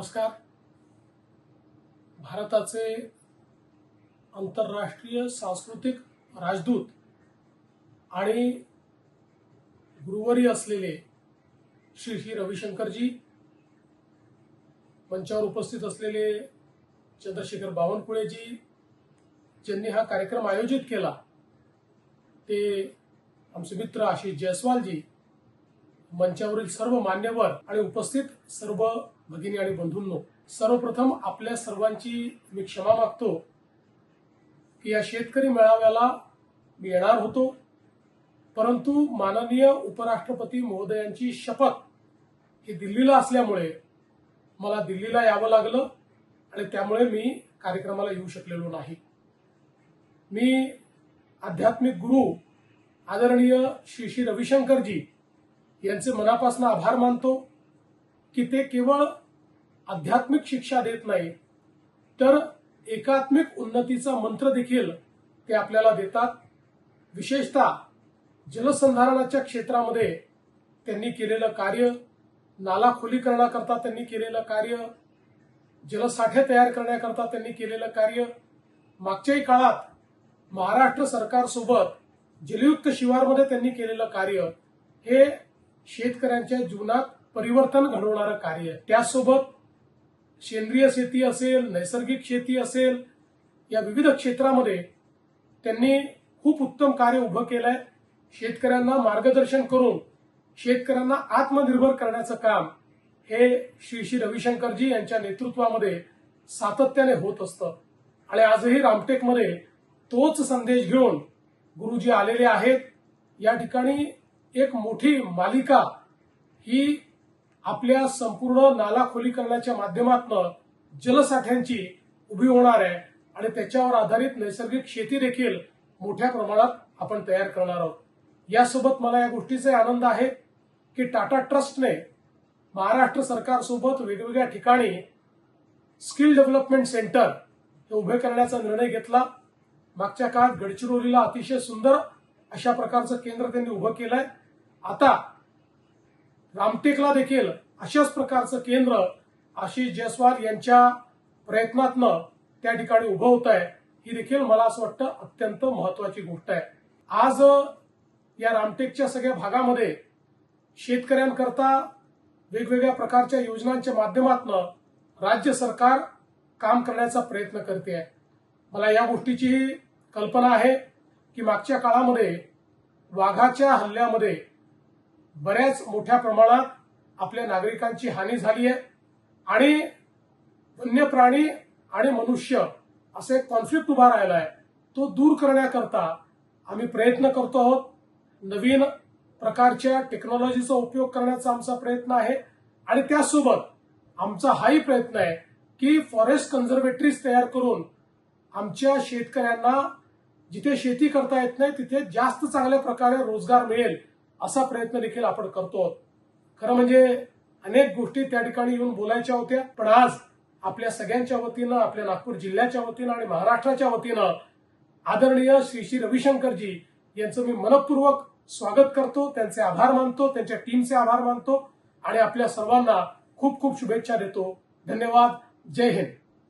नमस्कार. भारताचे आंतरराष्ट्रीय सांस्कृतिक राजदूत आणि गुरुवरी असलेले श्री श्री रविशंकरजी मंचावर उपस्थित असलेले चंद्रशेखर बावनकुळेजी ज्यांनी हा कार्यक्रम आयोजित केला ते आमचे मित्र आशिष जयस्वालजी मंचावरील सर्व मान्यवर आणि उपस्थित सर्व भगिनी आणि बंधूंनो सर्वप्रथम आपल्या सर्वांची मी क्षमा मागतो की या शेतकरी मेळाव्याला मी येणार होतो. परंतु माननीय उपराष्ट्रपती महोदयांची शपथ ही दिल्लीला असल्यामुळे मला दिल्लीला यावं लागलं आणि त्यामुळे मी कार्यक्रमाला येऊ शकलेलो नाही. मी आध्यात्मिक गुरु आदरणीय श्री श्री रविशंकरजी यांचे मनापासून आभार मानतो की ते केवळ आध्यात्मिक शिक्षा देत नाही तर एकात्मिक उन्नतीचा मंत्र देखील ते आपल्याला देतात. विशेषतः जलसंधारणाच्या क्षेत्रामध्ये त्यांनी केलेलं कार्य नाला खोलीकरणाकरता त्यांनी केलेलं कार्य जलसाठे तयार करण्याकरता त्यांनी केलेलं कार्य मागच्याही काळात महाराष्ट्र सरकारसोबत जलयुक्त शिवारमध्ये त्यांनी केलेलं कार्य हे शेतकऱ्यांच्या जीवनात परिवर्तन घडवणारं कार्य. आहे त्याचसोबत सेंद्रिय शेती असेल नैसर्गिक शेती असेल या विविध क्षेत्रामध्ये त्यांनी खूप उत्तम कार्य उभं केलंय. शेतकऱ्यांना मार्गदर्शन करून शेतकऱ्यांना आत्मनिर्भर करण्याचं काम हे श्री श्री रविशंकरजी यांच्या नेतृत्वामध्ये सातत्याने होत असतं. आणि आजही रामटेकमध्ये तोच संदेश घेऊन गुरुजी आलेले आहेत. या ठिकाणी एक मोठी मालिका ही आपल्या संपूर्ण नाला खोलीकरणाच्या माध्यमातून जलसाठ्यांची उभी होणार आहे आणि त्याच्यावर आधारित नैसर्गिक शेती देखील मोठ्या प्रमाणात आपण तयार करणार आहोत. यासोबत मला या गोष्टीचा आनंद आहे की टाटा ट्रस्टने महाराष्ट्र सरकारसोबत वेगवेगळ्या ठिकाणी स्किल डेव्हलपमेंट सेंटर हे उभे करण्याचा निर्णय घेतला. मागच्या काळात गडचिरोलीला अतिशय सुंदर अशा प्रकारचं केंद्र त्यांनी उभं केलंय. आता रामटेकला देखील अशाच प्रकारचं केंद्र आशिष जयस्वाल यांच्या प्रयत्नातनं त्या ठिकाणी उभं होत आहे ही देखील मला असं वाटतं अत्यंत महत्वाची गोष्ट आहे. आज या रामटेकच्या सगळ्या भागामध्ये शेतकऱ्यांकरता वेगवेगळ्या प्रकारच्या योजनांच्या माध्यमातून राज्य सरकार काम करण्याचा प्रयत्न करते आहे. मला या गोष्टीची कल्पना आहे की मागच्या काळामध्ये वाघाच्या हल्ल्यामध्ये बऱ्याच मोठ्या प्रमाणात आपल्या नागरिकांची हानी झाली आहे. आणि वन्य प्राणी आणि मनुष्य असे कॉन्फ्लिक्ट उभा राहिला आहे. तो दूर करण्याकरता आम्ही प्रयत्न करतो आहोत. नवीन प्रकारच्या टेक्नॉलॉजीचा उपयोग करण्याचा आमचा प्रयत्न आहे. आणि त्यासोबत आमचा हाही प्रयत्न आहे की फॉरेस्ट कन्झर्वेटरीज तयार करून आमच्या शेतकऱ्यांना जिथे शेती करता येत नाही तिथे जास्त चांगल्या प्रकारे रोजगार मिळेल. असा प्रयत्न देखील आपण करतो खरं म्हणजे अनेक गोष्टी त्या ठिकाणी येऊन बोलायच्या होत्या पण आज आपल्या सगळ्यांच्या वतीनं आपल्या नागपूर जिल्ह्याच्या वतीनं आणि महाराष्ट्राच्या वतीनं आदरणीय श्री श्री रविशंकरजी यांचं मी मनपूर्वक स्वागत करतो. त्यांचे आभार मानतो त्यांच्या टीमचे आभार मानतो आणि आपल्या सर्वांना खूप खूप शुभेच्छा देतो. धन्यवाद. जय हिंद.